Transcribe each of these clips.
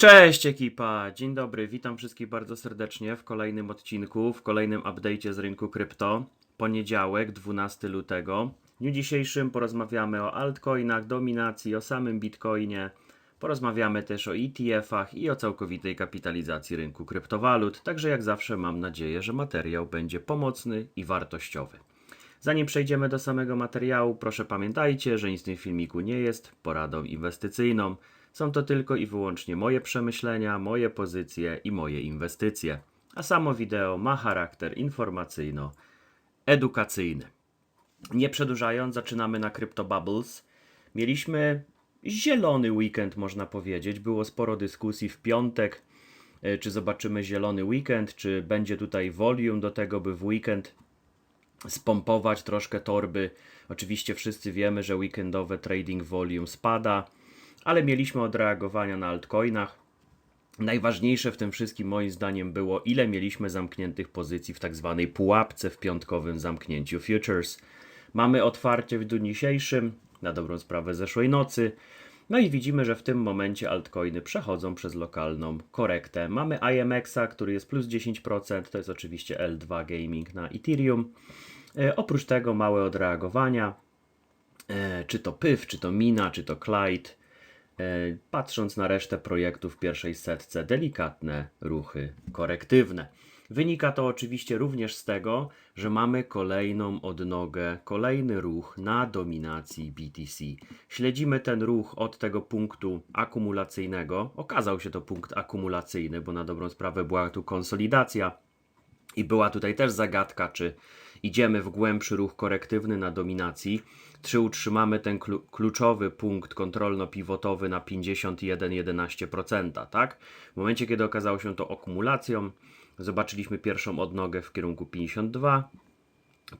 Cześć ekipa, dzień dobry, witam wszystkich bardzo serdecznie w kolejnym odcinku, w kolejnym update'cie z rynku krypto. Poniedziałek, 12 lutego. W dniu dzisiejszym porozmawiamy o altcoinach, dominacji, o samym bitcoinie. Porozmawiamy też o ETF-ach i o całkowitej kapitalizacji rynku kryptowalut. Także jak zawsze mam nadzieję, że materiał będzie pomocny i wartościowy. Zanim przejdziemy do samego materiału, proszę pamiętajcie, że nic w tym filmiku nie jest poradą inwestycyjną. Są to tylko i wyłącznie moje przemyślenia, moje pozycje i moje inwestycje. A samo wideo ma charakter informacyjno-edukacyjny. Nie przedłużając, zaczynamy na Crypto Bubbles. Mieliśmy zielony weekend, można powiedzieć. Było sporo dyskusji w piątek, e, czy zobaczymy zielony weekend, czy będzie tutaj volume do tego, by w weekend spompować troszkę torby. Oczywiście wszyscy wiemy, że weekendowe trading volume spada, ale mieliśmy odreagowania na altcoinach. Najważniejsze w tym wszystkim moim zdaniem było, ile mieliśmy zamkniętych pozycji w tak zwanej pułapce w piątkowym zamknięciu futures. Mamy otwarcie w dniu dzisiejszym, na dobrą sprawę zeszłej nocy. No i widzimy, że w tym momencie altcoiny przechodzą przez lokalną korektę. Mamy IMX-a, który jest plus 10%, to jest oczywiście L2 Gaming na Ethereum. E, oprócz tego małe odreagowania, e, czy to PYF, czy to Mina, czy to Clyde. E, Patrząc na resztę projektów w pierwszej setce, delikatne ruchy korektywne. Wynika to oczywiście również z tego, że mamy kolejną odnogę, kolejny ruch na dominacji BTC. Śledzimy ten ruch od tego punktu akumulacyjnego. Okazał się to punkt akumulacyjny, bo na dobrą sprawę była tu konsolidacja i była tutaj też zagadka, czy idziemy w głębszy ruch korektywny na dominacji, czy utrzymamy ten klu- kluczowy punkt kontrolno-pivotowy na 51-11%, tak? W momencie, kiedy okazało się to akumulacją, zobaczyliśmy pierwszą odnogę w kierunku 52,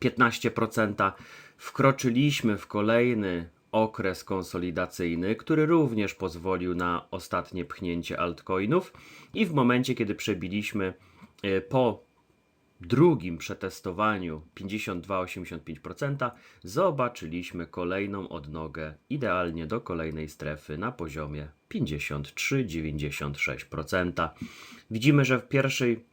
15%. Wkroczyliśmy w kolejny okres konsolidacyjny, który również pozwolił na ostatnie pchnięcie altcoinów i w momencie, kiedy przebiliśmy e, po drugim przetestowaniu 52,85% zobaczyliśmy kolejną odnogę idealnie do kolejnej strefy na poziomie 53,96%. Widzimy, że w, pierwszej,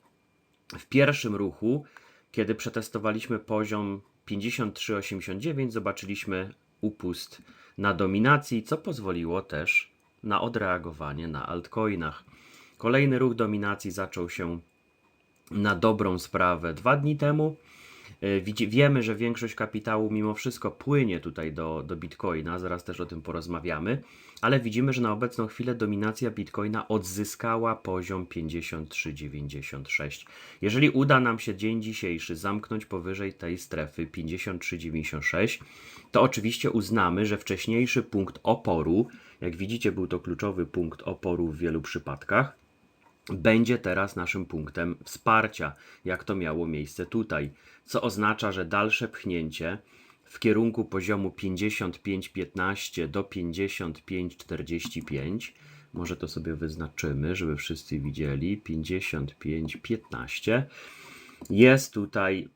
w pierwszym ruchu, kiedy przetestowaliśmy poziom 53,89, zobaczyliśmy upust na dominacji, co pozwoliło też na odreagowanie na altcoinach. Kolejny ruch dominacji zaczął się na dobrą sprawę dwa dni temu. E, Wiemy, że większość kapitału mimo wszystko płynie tutaj do, do Bitcoina, zaraz też o tym porozmawiamy, ale widzimy, że na obecną chwilę dominacja Bitcoina odzyskała poziom 53,96. Jeżeli uda nam się dzień dzisiejszy zamknąć powyżej tej strefy 53,96, to oczywiście uznamy, że wcześniejszy punkt oporu, jak widzicie, był to kluczowy punkt oporu w wielu przypadkach, będzie teraz naszym punktem wsparcia, jak to miało miejsce tutaj, co oznacza, że dalsze pchnięcie w kierunku poziomu 55,15 do 55,45, może to sobie wyznaczymy, żeby wszyscy widzieli, 55,15 jest tutaj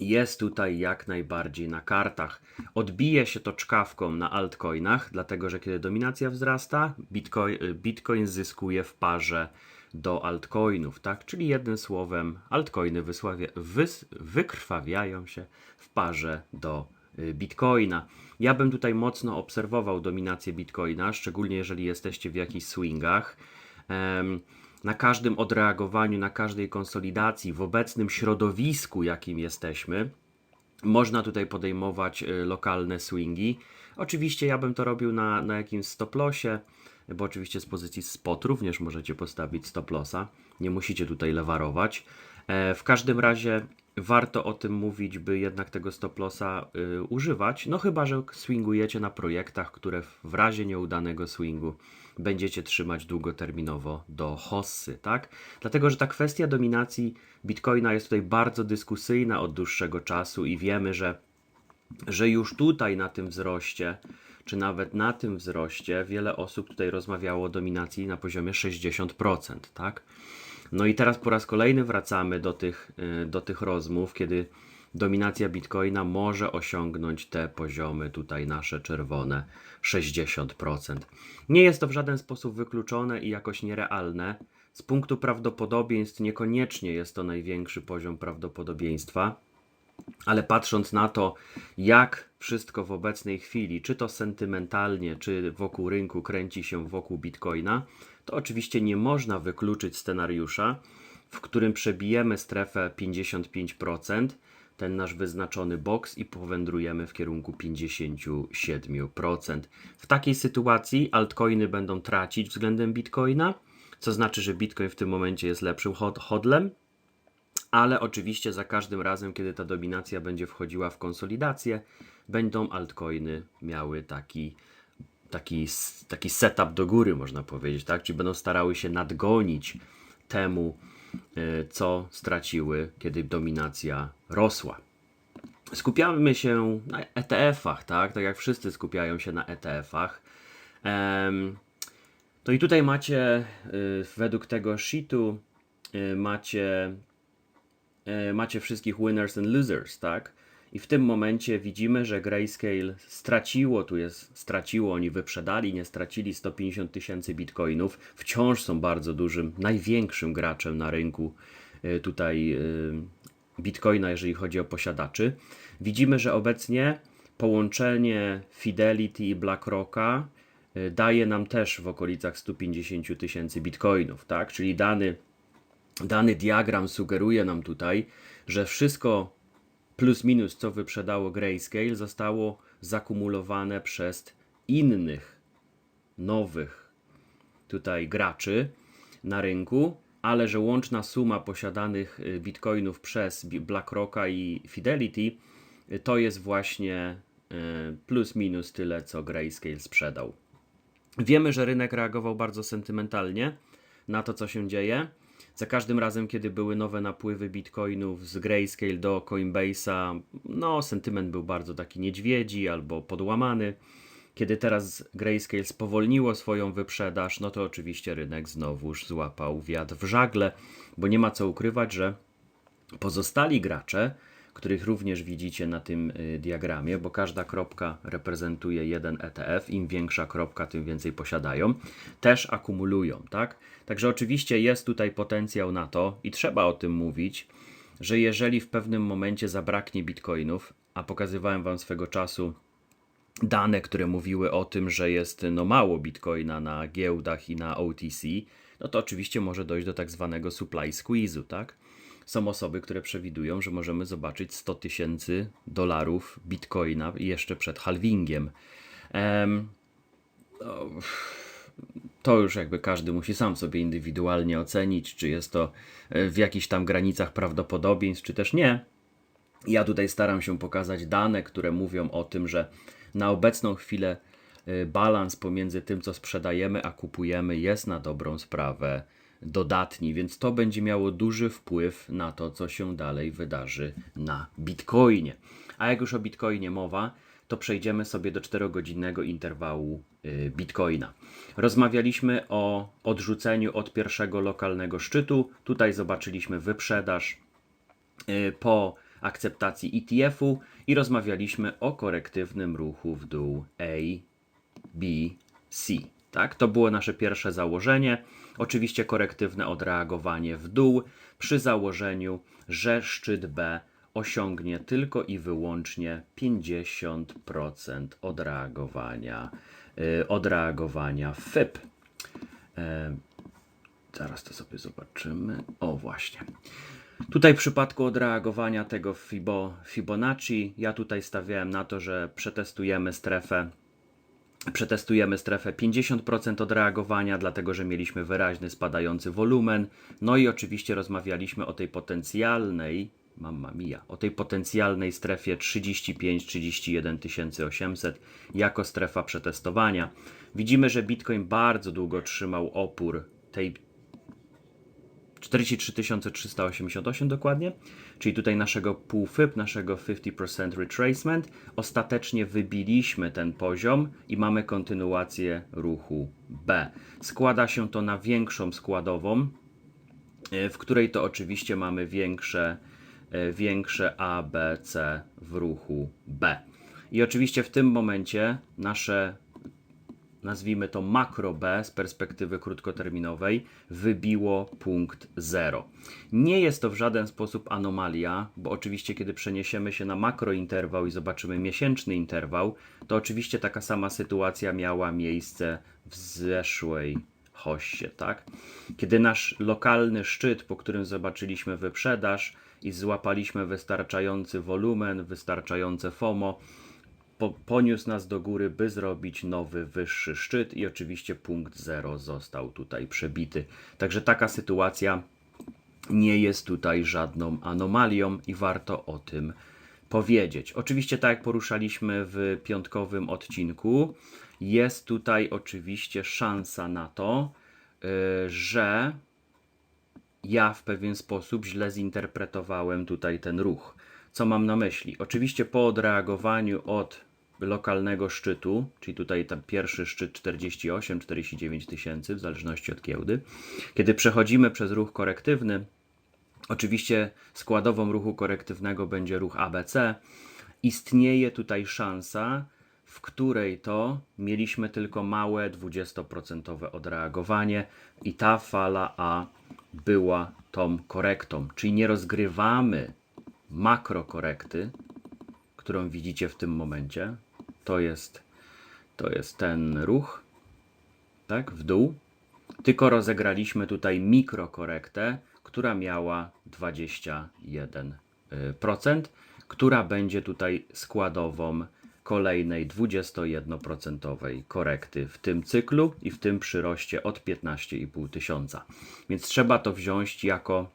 jest tutaj jak najbardziej na kartach. Odbije się to czkawką na altcoinach, dlatego że kiedy dominacja wzrasta, Bitcoin, Bitcoin zyskuje w parze do altcoinów, tak? Czyli jednym słowem, altcoiny wysławia, wys, wykrwawiają się w parze do y, Bitcoina. Ja bym tutaj mocno obserwował dominację Bitcoina, szczególnie jeżeli jesteście w jakichś swingach. Em, na każdym odreagowaniu, na każdej konsolidacji, w obecnym środowisku, jakim jesteśmy, można tutaj podejmować y, lokalne swingi. Oczywiście ja bym to robił na, na jakimś stop lossie, bo oczywiście z pozycji spot również możecie postawić stop lossa. Nie musicie tutaj lewarować. E, w każdym razie warto o tym mówić, by jednak tego stop lossa y, używać. No chyba, że swingujecie na projektach, które w- razie nieudanego swingu będziecie trzymać długoterminowo do hossy, tak? Dlatego, że ta kwestia dominacji Bitcoina jest tutaj bardzo dyskusyjna od dłuższego czasu i wiemy, że że już tutaj na tym wzroście, czy nawet na tym wzroście, wiele osób tutaj rozmawiało o dominacji na poziomie 60%, tak? No i teraz po raz kolejny wracamy do tych, y, do tych rozmów, kiedy dominacja Bitcoina może osiągnąć te poziomy tutaj nasze czerwone 60%. Nie jest to w żaden sposób wykluczone i jakoś nierealne. Z punktu prawdopodobieństw niekoniecznie jest to największy poziom prawdopodobieństwa, ale patrząc na to, jak wszystko w obecnej chwili, czy to sentymentalnie, czy wokół rynku kręci się wokół Bitcoina, to oczywiście nie można wykluczyć scenariusza, w którym przebijemy strefę 55%, ten nasz wyznaczony boks i powędrujemy w kierunku 57%. W takiej sytuacji altcoiny będą tracić względem Bitcoina, co znaczy, że Bitcoin w tym momencie jest lepszym hod hodlem, ale oczywiście za każdym razem, kiedy ta dominacja będzie wchodziła w konsolidację, będą altcoiny miały taki, taki, taki setup do góry, można powiedzieć, tak? Czyli będą starały się nadgonić temu, e, co straciły, kiedy dominacja rosła. Skupiamy się na ETF-ach, tak? Tak jak wszyscy skupiają się na ETF-ach. To i tutaj macie, e, według tego sheetu, e, macie macie wszystkich winners and losers, tak? I w tym momencie widzimy, że Grayscale straciło, tu jest straciło, oni wyprzedali, nie stracili 150 tysięcy bitcoinów. Wciąż są bardzo dużym, największym graczem na rynku e, tutaj e, bitcoina, jeżeli chodzi o posiadaczy. Widzimy, że obecnie połączenie Fidelity i BlackRocka daje nam też w okolicach 150 tysięcy bitcoinów, tak? Czyli dany Dany diagram sugeruje nam tutaj, że wszystko plus minus, co wyprzedało Grayscale, zostało zakumulowane przez innych, nowych tutaj graczy na rynku, ale że łączna suma posiadanych y, bitcoinów przez BlackRocka i Fidelity y, to jest właśnie y, plus minus tyle, co Grayscale sprzedał. Wiemy, że rynek reagował bardzo sentymentalnie na to, co się dzieje. Za każdym razem, kiedy były nowe napływy bitcoinów z Grayscale do Coinbase'a, no sentyment był bardzo taki niedźwiedzi albo podłamany. Kiedy teraz Grayscale spowolniło swoją wyprzedaż, no to oczywiście rynek znowuż złapał wiatr w żagle, bo nie ma co ukrywać, że pozostali gracze których również widzicie na tym y, diagramie, bo każda kropka reprezentuje jeden ETF. Im większa kropka, tym więcej posiadają. Też akumulują, tak? Także oczywiście jest tutaj potencjał na to i trzeba o tym mówić, że jeżeli w pewnym momencie zabraknie bitcoinów, a pokazywałem Wam swego czasu dane, które mówiły o tym, że jest no mało bitcoina na giełdach i na OTC, no to oczywiście może dojść do tak zwanego supply squeeze'u, tak? Są osoby, które przewidują, że możemy zobaczyć 100 tysięcy dolarów bitcoina jeszcze przed halvingiem. Um, to już jakby każdy musi sam sobie indywidualnie ocenić, czy jest to e, w jakichś tam granicach prawdopodobieństw, czy też nie. Ja tutaj staram się pokazać dane, które mówią o tym, że na obecną chwilę e, balans pomiędzy tym, co sprzedajemy, a kupujemy, jest na dobrą sprawę dodatni, więc to będzie miało duży wpływ na to, co się dalej wydarzy na Bitcoinie. A jak już o Bitcoinie mowa, to przejdziemy sobie do 4-godzinnego interwału y, Bitcoina. Rozmawialiśmy o odrzuceniu od pierwszego lokalnego szczytu. Tutaj zobaczyliśmy wyprzedaż y, po akceptacji ETF-u i rozmawialiśmy o korektywnym ruchu w dół A, B, C. Tak, to było nasze pierwsze założenie. Oczywiście korektywne odreagowanie w dół przy założeniu, że szczyt B osiągnie tylko i wyłącznie 50% odreagowania, yy, odreagowania FIP. Yy, zaraz to sobie zobaczymy. O, właśnie. Tutaj w przypadku odreagowania tego Fibo, Fibonacci, ja tutaj stawiałem na to, że przetestujemy strefę Przetestujemy strefę 50% odreagowania, dlatego że mieliśmy wyraźny spadający wolumen. No i oczywiście rozmawialiśmy o tej potencjalnej, mamma mia, o tej potencjalnej strefie 35-31 800 jako strefa przetestowania. Widzimy, że Bitcoin bardzo długo trzymał opór tej 43 388 dokładnie, czyli tutaj naszego półfyp, naszego 50% retracement. Ostatecznie wybiliśmy ten poziom i mamy kontynuację ruchu B. Składa się to na większą składową, e, w której to oczywiście mamy większe e, większe A, B, C w ruchu B. I oczywiście w tym momencie nasze nazwijmy to makro B z perspektywy krótkoterminowej, wybiło punkt 0. Nie jest to w żaden sposób anomalia, bo oczywiście kiedy przeniesiemy się na makrointerwał i zobaczymy miesięczny interwał, to oczywiście taka sama sytuacja miała miejsce w zeszłej hoście, tak? Kiedy nasz lokalny szczyt, po którym zobaczyliśmy wyprzedaż i złapaliśmy wystarczający wolumen, wystarczające FOMO, po, poniósł nas do góry, by zrobić nowy, wyższy szczyt i oczywiście punkt 0 został tutaj przebity. Także taka sytuacja nie jest tutaj żadną anomalią i warto o tym powiedzieć. Oczywiście, tak jak poruszaliśmy w piątkowym odcinku, jest tutaj oczywiście szansa na to, yy, że ja w pewien sposób źle zinterpretowałem tutaj ten ruch. Co mam na myśli? Oczywiście po odreagowaniu od lokalnego szczytu, czyli tutaj ten pierwszy szczyt 48-49 tysięcy, w zależności od giełdy, kiedy przechodzimy przez ruch korektywny, oczywiście składową ruchu korektywnego będzie ruch ABC, istnieje tutaj szansa, w której to mieliśmy tylko małe 20% odreagowanie i ta fala A była tą korektą, czyli nie rozgrywamy makrokorekty, którą widzicie w tym momencie. To jest, to jest ten ruch, tak, w dół. Tylko rozegraliśmy tutaj mikrokorektę, która miała 21%, która będzie tutaj składową kolejnej 21% korekty w tym cyklu i w tym przyroście od 15,5 tysiąca. Więc trzeba to wziąć jako,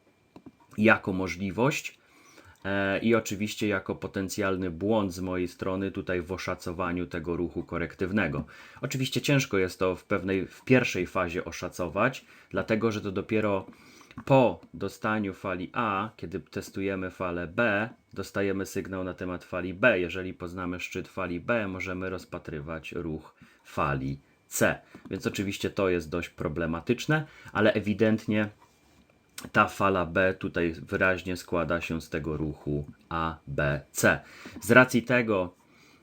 jako możliwość i oczywiście jako potencjalny błąd z mojej strony tutaj w oszacowaniu tego ruchu korektywnego. Oczywiście ciężko jest to w pewnej, w pierwszej fazie oszacować, dlatego że to dopiero po dostaniu fali A, kiedy testujemy falę B, dostajemy sygnał na temat fali B. Jeżeli poznamy szczyt fali B, możemy rozpatrywać ruch fali C. Więc oczywiście to jest dość problematyczne, ale ewidentnie ta fala B tutaj wyraźnie składa się z tego ruchu A, B, C. Z racji tego,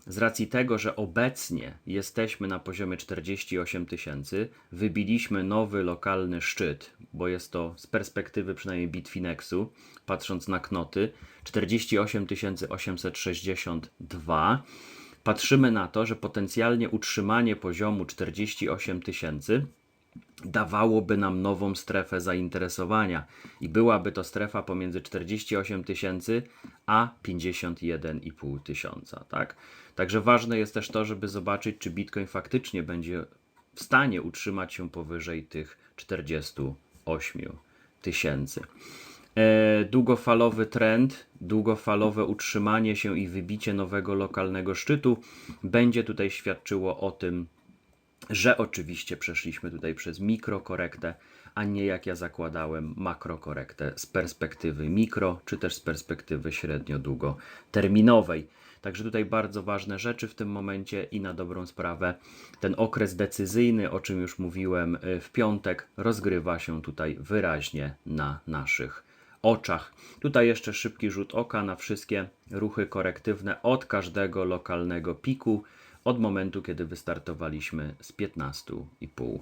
z racji tego, że obecnie jesteśmy na poziomie 48 tysięcy, wybiliśmy nowy lokalny szczyt, bo jest to z perspektywy przynajmniej Bitfinexu, patrząc na knoty, 48 862. Patrzymy na to, że potencjalnie utrzymanie poziomu 48 tysięcy dawałoby nam nową strefę zainteresowania i byłaby to strefa pomiędzy 48 tysięcy a 51,5 tysiąca, tak? Także ważne jest też to, żeby zobaczyć, czy Bitcoin faktycznie będzie w stanie utrzymać się powyżej tych 48 tysięcy. E, długofalowy trend, długofalowe utrzymanie się i wybicie nowego lokalnego szczytu będzie tutaj świadczyło o tym, że oczywiście przeszliśmy tutaj przez mikrokorektę, a nie jak ja zakładałem makrokorektę z perspektywy mikro, czy też z perspektywy średnio-długoterminowej. Także tutaj bardzo ważne rzeczy w tym momencie i na dobrą sprawę ten okres decyzyjny, o czym już mówiłem y, w piątek, rozgrywa się tutaj wyraźnie na naszych oczach. Tutaj jeszcze szybki rzut oka na wszystkie ruchy korektywne od każdego lokalnego piku od momentu, kiedy wystartowaliśmy z 15,5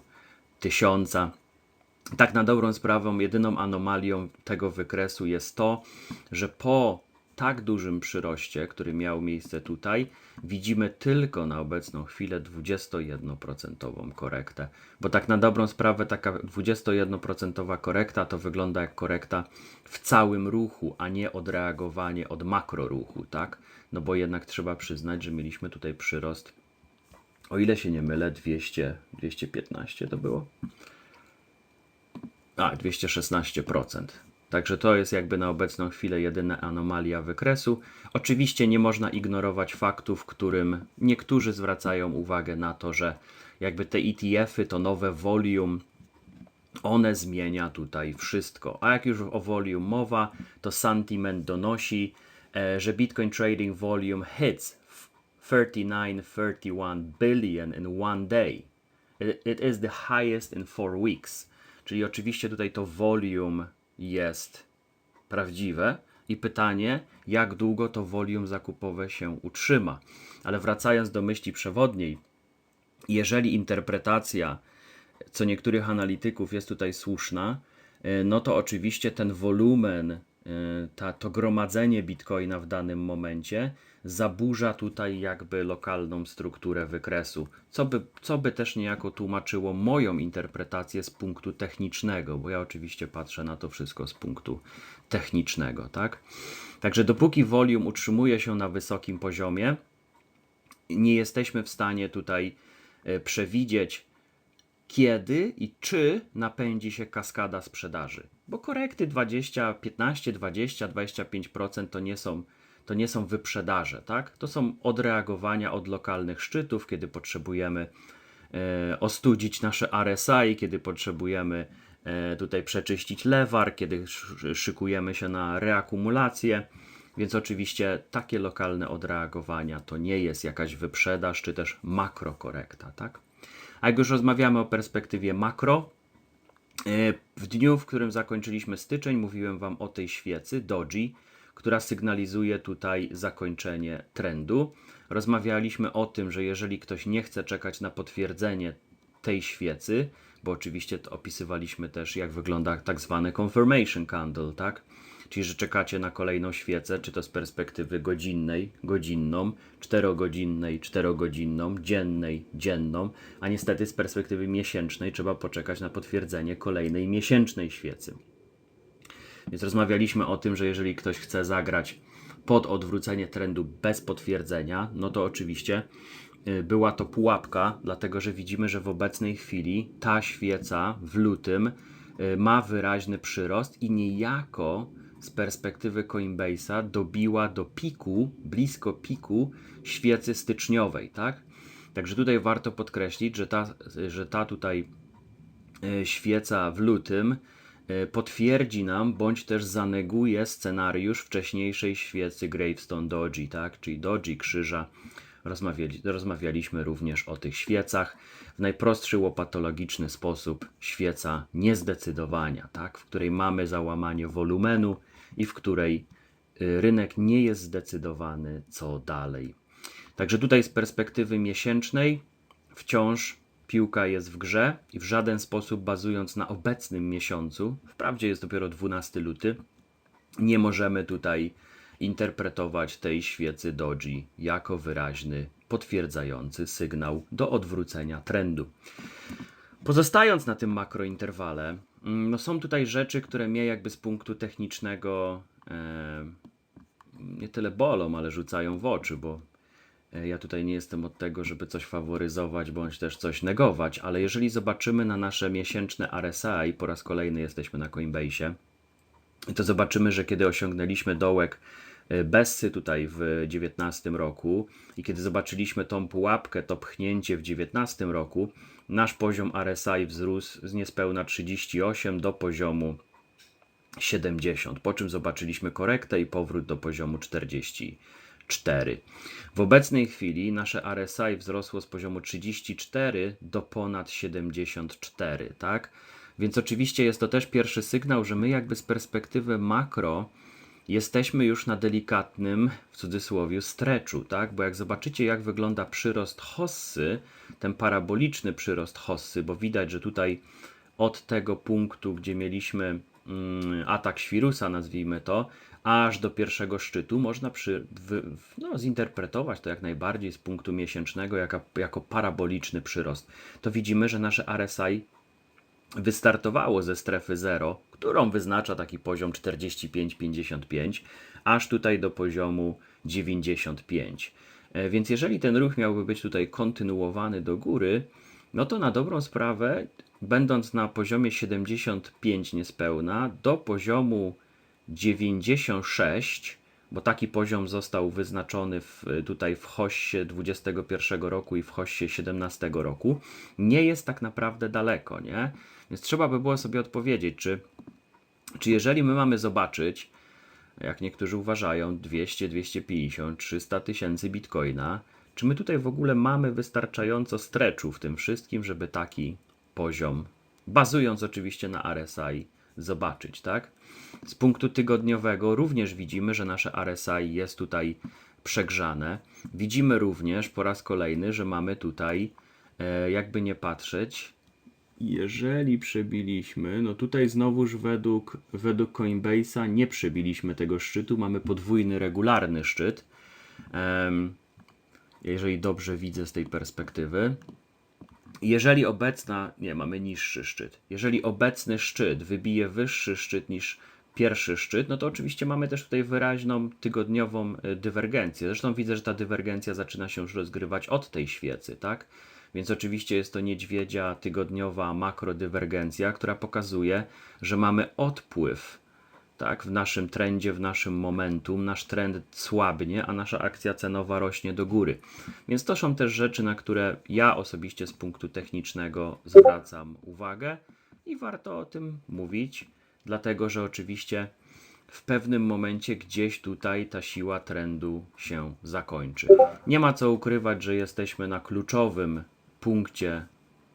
tysiąca. Tak na dobrą sprawę, jedyną anomalią tego wykresu jest to, że po tak dużym przyroście, który miał miejsce tutaj, widzimy tylko na obecną chwilę 21% korektę. Bo tak na dobrą sprawę taka 21% korekta to wygląda jak korekta w całym ruchu, a nie odreagowanie od makroruchu, tak? No bo jednak trzeba przyznać, że mieliśmy tutaj przyrost, o ile się nie mylę, 200, 215 to było? A, 216%. Także to jest jakby na obecną chwilę jedyna anomalia wykresu. Oczywiście nie można ignorować faktu, w którym niektórzy zwracają uwagę na to, że jakby te ETF-y, to nowe volume, one zmienia tutaj wszystko. A jak już o volume mowa, to sentiment donosi, e, że Bitcoin Trading Volume hits 39-31 billion in one day. It, it is the highest in four weeks. Czyli oczywiście tutaj to volume jest prawdziwe i pytanie, jak długo to volume zakupowe się utrzyma. Ale wracając do myśli przewodniej, jeżeli interpretacja co niektórych analityków jest tutaj słuszna, e, no to oczywiście ten wolumen, ta, to gromadzenie bitcoina w danym momencie zaburza tutaj jakby lokalną strukturę wykresu, co by, co by też niejako tłumaczyło moją interpretację z punktu technicznego, bo ja oczywiście patrzę na to wszystko z punktu technicznego, tak? Także dopóki volume utrzymuje się na wysokim poziomie, nie jesteśmy w stanie tutaj e, przewidzieć, kiedy i czy napędzi się kaskada sprzedaży. Bo korekty 20, 15, 20, 25% to nie są, to nie są wyprzedaże, tak? To są odreagowania od lokalnych szczytów, kiedy potrzebujemy e, ostudzić nasze RSI, kiedy potrzebujemy e, tutaj przeczyścić lewar, kiedy sz- szykujemy się na reakumulację. Więc oczywiście takie lokalne odreagowania to nie jest jakaś wyprzedaż, czy też makrokorekta, tak? A jak już rozmawiamy o perspektywie makro, e, w dniu, w którym zakończyliśmy styczeń, mówiłem Wam o tej świecy Doji, która sygnalizuje tutaj zakończenie trendu. Rozmawialiśmy o tym, że jeżeli ktoś nie chce czekać na potwierdzenie tej świecy, bo oczywiście opisywaliśmy też, jak wygląda tak zwany confirmation candle, tak? Czyli, że czekacie na kolejną świecę, czy to z perspektywy godzinnej, godzinną, czterogodzinnej, czterogodzinną, dziennej, dzienną, a niestety z perspektywy miesięcznej trzeba poczekać na potwierdzenie kolejnej miesięcznej świecy. Więc rozmawialiśmy o tym, że jeżeli ktoś chce zagrać pod odwrócenie trendu bez potwierdzenia, no to oczywiście y, była to pułapka, dlatego że widzimy, że w obecnej chwili ta świeca w lutym y, ma wyraźny przyrost i niejako z perspektywy Coinbase'a dobiła do piku, blisko piku świecy styczniowej, tak? Także tutaj warto podkreślić, że ta, że ta tutaj e, świeca w lutym e, potwierdzi nam, bądź też zaneguje scenariusz wcześniejszej świecy Gravestone Doji, tak? czyli Doji krzyża. Rozmawiali, rozmawialiśmy również o tych świecach. W najprostszy łopatologiczny sposób świeca niezdecydowania, tak? w której mamy załamanie wolumenu i w której y, rynek nie jest zdecydowany co dalej. Także tutaj z perspektywy miesięcznej wciąż piłka jest w grze i w żaden sposób bazując na obecnym miesiącu, wprawdzie jest dopiero 12 luty, nie możemy tutaj interpretować tej świecy doji jako wyraźny, potwierdzający sygnał do odwrócenia trendu. Pozostając na tym makrointerwale, no są tutaj rzeczy, które mnie jakby z punktu technicznego e, nie tyle bolą, ale rzucają w oczy, bo e, ja tutaj nie jestem od tego, żeby coś faworyzować bądź też coś negować, ale jeżeli zobaczymy na nasze miesięczne RSI, po raz kolejny jesteśmy na Coinbase, to zobaczymy, że kiedy osiągnęliśmy dołek Bessy tutaj w 2019 roku i kiedy zobaczyliśmy tą pułapkę, to pchnięcie w 2019 roku, nasz poziom RSI wzrósł z niespełna 38 do poziomu 70, po czym zobaczyliśmy korektę i powrót do poziomu 44. W obecnej chwili nasze RSI wzrosło z poziomu 34 do ponad 74, tak? Więc oczywiście jest to też pierwszy sygnał, że my jakby z perspektywy makro jesteśmy już na delikatnym, w cudzysłowie, streczu, tak? Bo jak zobaczycie, jak wygląda przyrost hossy, ten paraboliczny przyrost hossy, bo widać, że tutaj od tego punktu, gdzie mieliśmy mm, atak świrusa, nazwijmy to, aż do pierwszego szczytu, można przy, w, w, no, zinterpretować to jak najbardziej z punktu miesięcznego jako, jako paraboliczny przyrost. To widzimy, że nasze RSI wystartowało ze strefy 0, którą wyznacza taki poziom 45-55, aż tutaj do poziomu 95. E, Więc jeżeli ten ruch miałby być tutaj kontynuowany do góry, no to na dobrą sprawę, będąc na poziomie 75 niespełna, do poziomu 96, bo taki poziom został wyznaczony w, tutaj w Hossie 21 roku i w Hossie 17 roku, nie jest tak naprawdę daleko, nie? Więc trzeba by było sobie odpowiedzieć, czy, czy jeżeli my mamy zobaczyć, jak niektórzy uważają, 200, 250, 300 tysięcy bitcoina, czy my tutaj w ogóle mamy wystarczająco streczu w tym wszystkim, żeby taki poziom, bazując oczywiście na RSI, zobaczyć, tak? Z punktu tygodniowego również widzimy, że nasze RSI jest tutaj przegrzane. Widzimy również po raz kolejny, że mamy tutaj, e, jakby nie patrzeć, jeżeli przebiliśmy, no tutaj znowuż według, według Coinbase'a nie przebiliśmy tego szczytu, mamy podwójny regularny szczyt. Jeżeli dobrze widzę z tej perspektywy. Jeżeli obecna, nie, mamy niższy szczyt. Jeżeli obecny szczyt wybije wyższy szczyt niż pierwszy szczyt, no to oczywiście mamy też tutaj wyraźną tygodniową y, dywergencję. Zresztą widzę, że ta dywergencja zaczyna się już rozgrywać od tej świecy, tak? Więc oczywiście jest to niedźwiedzia tygodniowa makrodywergencja, która pokazuje, że mamy odpływ tak, w naszym trendzie, w naszym momentum, nasz trend słabnie, a nasza akcja cenowa rośnie do góry. Więc to są też rzeczy, na które ja osobiście z punktu technicznego zwracam uwagę i warto o tym mówić, dlatego że oczywiście w pewnym momencie gdzieś tutaj ta siła trendu się zakończy. Nie ma co ukrywać, że jesteśmy na kluczowym punkcie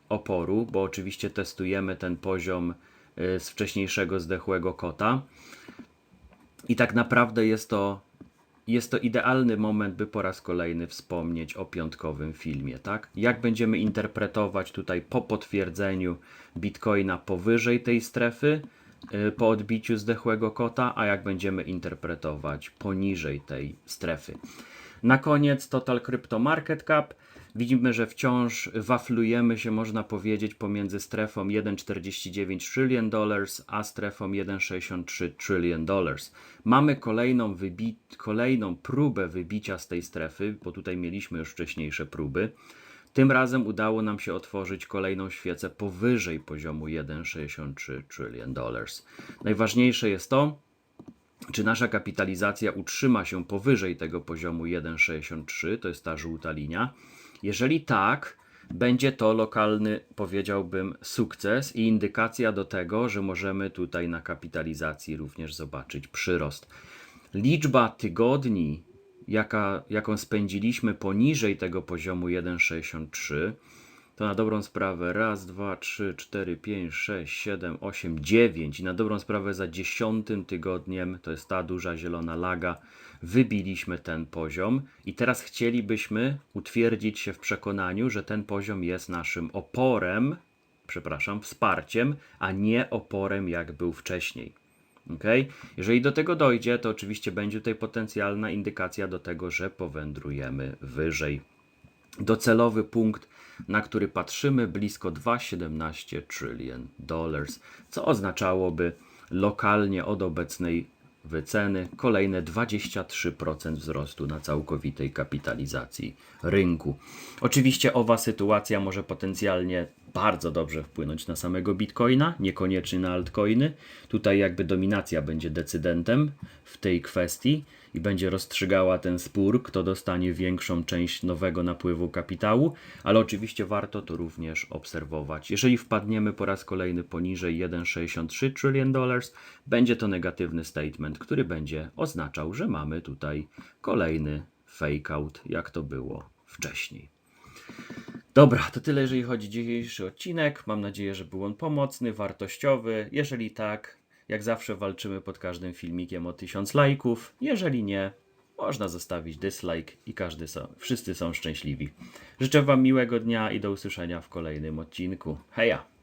oporu, bo oczywiście testujemy ten poziom y, z wcześniejszego zdechłego kota. I tak naprawdę jest to, jest to idealny moment, by po raz kolejny wspomnieć o piątkowym filmie, tak? Jak będziemy interpretować tutaj po potwierdzeniu Bitcoina powyżej tej strefy, y, po odbiciu zdechłego kota, a jak będziemy interpretować poniżej tej strefy. Na koniec Total Crypto Market Cap. Widzimy, że wciąż waflujemy się, można powiedzieć, pomiędzy strefą 1,49 trillion dollars, a strefą 1,63 trillion dollars. Mamy kolejną, kolejną próbę wybicia z tej strefy, bo tutaj mieliśmy już wcześniejsze próby. Tym razem udało nam się otworzyć kolejną świecę powyżej poziomu 1,63 trillion dollars. Najważniejsze jest to, czy nasza kapitalizacja utrzyma się powyżej tego poziomu 1,63, to jest ta żółta linia. Jeżeli tak, będzie to lokalny, powiedziałbym, sukces i indykacja do tego, że możemy tutaj na kapitalizacji również zobaczyć przyrost. Liczba tygodni, jaka, jaką spędziliśmy poniżej tego poziomu 1,63, to na dobrą sprawę raz, dwa, trzy, cztery, pięć, sześć, siedem, osiem, dziewięć i na dobrą sprawę za dziesiątym tygodniem, to jest ta duża zielona laga, wybiliśmy ten poziom i teraz chcielibyśmy utwierdzić się w przekonaniu, że ten poziom jest naszym oporem, przepraszam, wsparciem, a nie oporem jak był wcześniej. Okay? Jeżeli do tego dojdzie, to oczywiście będzie tutaj potencjalna indykacja do tego, że powędrujemy wyżej. Docelowy punkt, na który patrzymy, blisko 2,17 trillion dollars, co oznaczałoby lokalnie od obecnej wyceny kolejne 23% wzrostu na całkowitej kapitalizacji rynku. Oczywiście owa sytuacja może potencjalnie bardzo dobrze wpłynąć na samego Bitcoina, niekoniecznie na altcoiny. Tutaj jakby dominacja będzie decydentem w tej kwestii i będzie rozstrzygała ten spór, kto dostanie większą część nowego napływu kapitału, ale oczywiście warto to również obserwować. Jeżeli wpadniemy po raz kolejny poniżej 1,63 trillion dollars, będzie to negatywny statement, który będzie oznaczał, że mamy tutaj kolejny fake out, jak to było wcześniej. Dobra, to tyle, jeżeli chodzi o dzisiejszy odcinek. Mam nadzieję, że był on pomocny, wartościowy. Jeżeli tak, jak zawsze walczymy pod każdym filmikiem o 1000 lajków. Jeżeli nie, można zostawić dislike i każdy są, wszyscy są szczęśliwi. Życzę Wam miłego dnia i do usłyszenia w kolejnym odcinku. Heja!